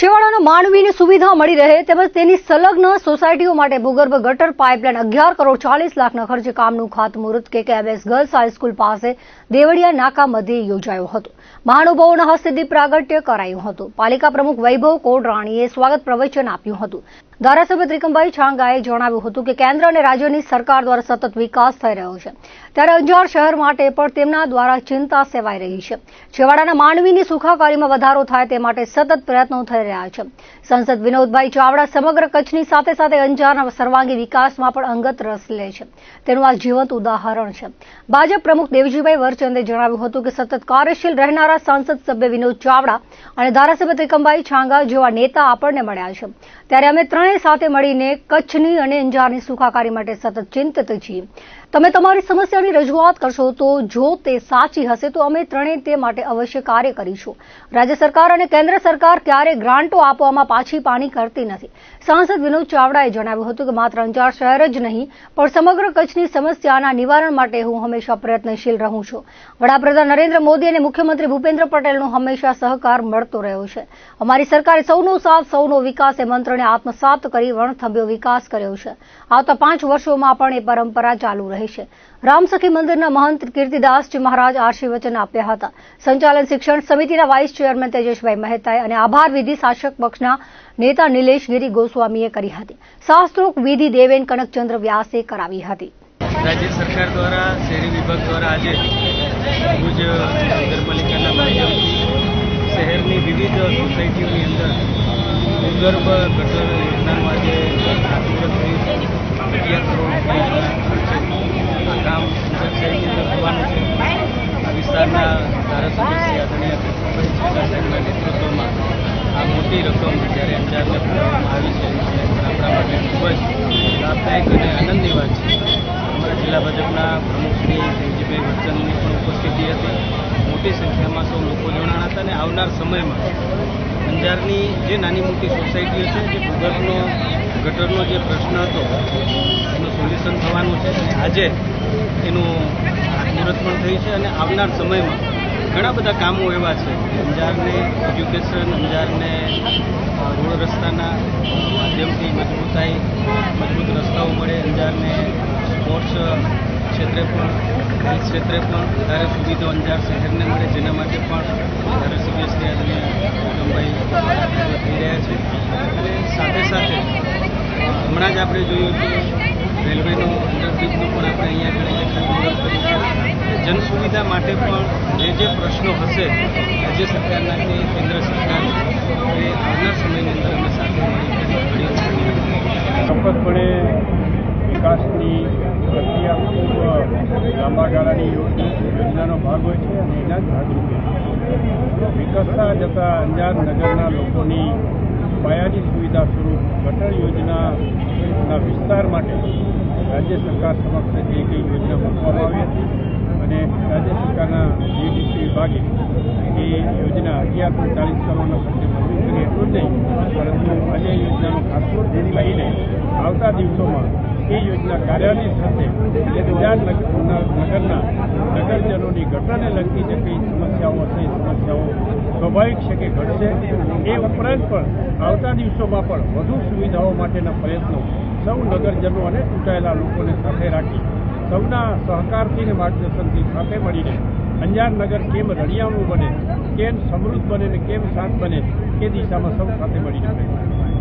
છેવાડાના માનવીને સુવિધા મળી રહે તેમજ તેની સંલગ્ન સોસાયટીઓ માટે ભૂગર્ભ ગટર પાઇપલાઇન અગિયાર કરોડ ચાલીસ લાખના ખર્ચે કામનું ખાતમુહૂર્ત કેકેએમએસ ગર્લ્સ હાઈસ્કૂલ પાસે દેવળિયા નાકા મધ્યે યોજાયો હતો. મહાનુભાવોના હસ્તે દીપ પ્રાગટ્ય કરાયું હતું. પાલિકા પ્રમુખ વૈભવ કોડરાણીએ સ્વાગત પ્રવચન આપ્યું હતું. ધારાસભ્ય ત્રિકમભાઈ છાંગાએ જણાવ્યું હતું કે કેન્દ્ર અને રાજ્યની સરકાર દ્વારા સતત વિકાસ થઈ રહ્યો છે. ત્યારે અંજાર શહેર માટે પણ તેમના દ્વારા ચિંતા સેવાઈ રહી છે. છેવાડાના માનવીની સુખાકારીમાં વધારો થાય તે માટે સતત પ્રયત્નો થઈ રહ્યા છે. સંસદ વિનોદભાઈ ચાવડા સમગ્ર કચ્છની સાથે સાથે અંજારના સર્વાંગી વિકાસમાં પણ અંગત રસ લે છે. તેનું આ જીવંત ઉદાહરણ છે. ભાજપ પ્રમુખ દેવજીભાઈ વરચંદે જણાવ્યું હતું કે સતત કાર્યશીલ રહેનારા સાંસદ સભ્ય વિનોદ ચાવડા અને ધારાસભ્ય ત્રિકમભાઈ છાંગા જેવા નેતા આપણને મળ્યા છે. ત્યારે અમે સાથે મળીને કચ્છની અને અંજારની સુખાકારી માટે સતત ચિંતિત છીએ. તમે તમારી સમસ્યાની રજૂઆત કરશો તો જો તે સાચી હશે તો અમે ત્રણેય તે માટે અવશ્ય કાર્ય કરીશું. રાજ્ય સરકાર અને કેન્દ્ર સરકાર ક્યારેય ગ્રાન્ટો આપવામાં પાછી પાણી કરતી નથી. સાંસદ વિનોદ ચાવડાએ જણાવ્યું હતું કે માત્ર અંજાર શહેર જ નહીં, પણ સમગ્ર કચ્છની સમસ્યાના નિવારણ માટે હું હંમેશા પ્રયત્નશીલ રહું છું. વડાપ્રધાન નરેન્દ્ર મોદી અને મુખ્યમંત્રી ભૂપેન્દ્ર પટેલનો હંમેશા સહકાર મળતો રહ્યો છે. અમારી સરકારે સૌનો સાથ, સૌનો વિકાસ એ મંત્રને આત્મસાત કરી વણથંભ્યો વિકાસ કર્યો છે. આવતા પાંચ વર્ષોમાં પણ એ પરંપરા ચાલુ રહેશે રામસખી મંદિરના મહંત કીર્તિદાસજી મહારાજ આશીર્વચન આપ્યા હતા. સંચાલન શિક્ષણ સમિતિના વાઇસ ચેરમેન તેજસભાઈ મહેતાએ અને આભાર વિધિ શાસક પક્ષના નેતા નિલેશ ગિરી ગોસ્વામીએ કરી હતી. શાસ્ત્રોક વિધિ દેવેન કનકચંદ્ર વ્યાસે કરાવી હતી. રાજ્ય સરકાર દ્વારા શહેરી વિભાગ દ્વારા આજે ભુજ નગરપાલિકાના માધ્યમથી શહેરની વિવિધ સોસાયટીઓની અંદર ભૂગર્ભ ગટર યોજનાનું આજે આ કામ શહેરની છે. આ વિસ્તારના ધારાસભ્ય શ્રી આદરણીય નેતૃત્વમાં આ મોટી રકમ જ્યારે અંજારને ફાળવવામાં આવી છે આપણા માટે ખૂબ જ લાભદાયક અને આનંદની વાત છે અમારા જિલ્લા ભાજપના પ્રમુખ શ્રી દેવજીભાઈ વચ્ચનની પણ ઉપસ્થિતિ હતી મોટી સંખ્યામાં સૌ લોકો જોડાણા હતા અને આવનાર સમયમાં અંજારની જે નાની મોટી સોસાયટીઓ છે, જે ભૂગર્ભનો ગટરનો જે પ્રશ્ન હતો, એનું સોલ્યુશન થવાનું છે અને આજે એનું મુહૂર્ત પણ થયું છે અને આવનાર સમયમાં ઘણા બધા કામો એવા છે. અંજારને એજ્યુકેશન, અંજારને રોડ રસ્તાના માધ્યમથી મજબૂતાઈ, મજબૂત રસ્તાઓ મળે, અંજારને સ્પોર્ટ્સ ક્ષેત્રે પણ હેલ્થ ક્ષેત્રે પણ વધારે સુવિધા અંજાર શહેરને મળે, જેના માટે પણ વધારે શ્રી આજે ગૌતમભાઈ થઈ રહ્યા છે. અને સાથે સાથે, હમણાં જ આપણે જોયું કે રેલવેનો અંડરબ્રિજનો પણ આપણે અહીંયા આગળ જન સુવિધા માટે પણ જે જે પ્રશ્નો હશે, રાજ્ય સરકારના કે કેન્દ્ર સરકારના, એ આવનાર સમયની અંદર અમે સાથે મળીને ચોક્કસપણે વિકાસની લાંબા યોજનાનો ભાગ હોય છે અને એના જ ભાગરૂપે વિકસતા જતા અંજાર નગરના લોકોની પાયાની સુવિધા સ્વરૂપ ગટર યોજનાના વિસ્તાર માટે રાજ્ય સરકાર સમક્ષ જે કંઈ યોજના મૂકવામાં આવી હતી અને રાજ્ય સરકારના જીડીસી વિભાગે એ યોજના અગિયાર ચાલીસ કરોડના ખર્ચે મંજૂર કરી એટલું જ નહીં પરંતુ આજે યોજનાનું ખાતમુહૂર્ત લઈને આવતા દિવસોમાં એ યોજના કાર્યાલય સાથે એટલે અંજાર નગરના નગરજનોની ઘટનાને લગતી જે કઈ સમસ્યાઓ એ સમસ્યાઓ સ્વાભાવિક છે કે ઘટશે. એ ઉપરાંત પણ આવતા દિવસોમાં પણ વધુ સુવિધાઓ માટેના પ્રયત્નો સૌ નગરજનો અને ચૂંટાયેલા લોકોને સાથે રાખી સૌના સહકારથી અને માર્ગદર્શનથી સાથે મળીને અંજાર નગર કેમ રળિયામણું બને, કેમ સમૃદ્ધ બને ને કેમ શાંત બને, એ દિશામાં સૌ સાથે મળીને પ્રયત્ન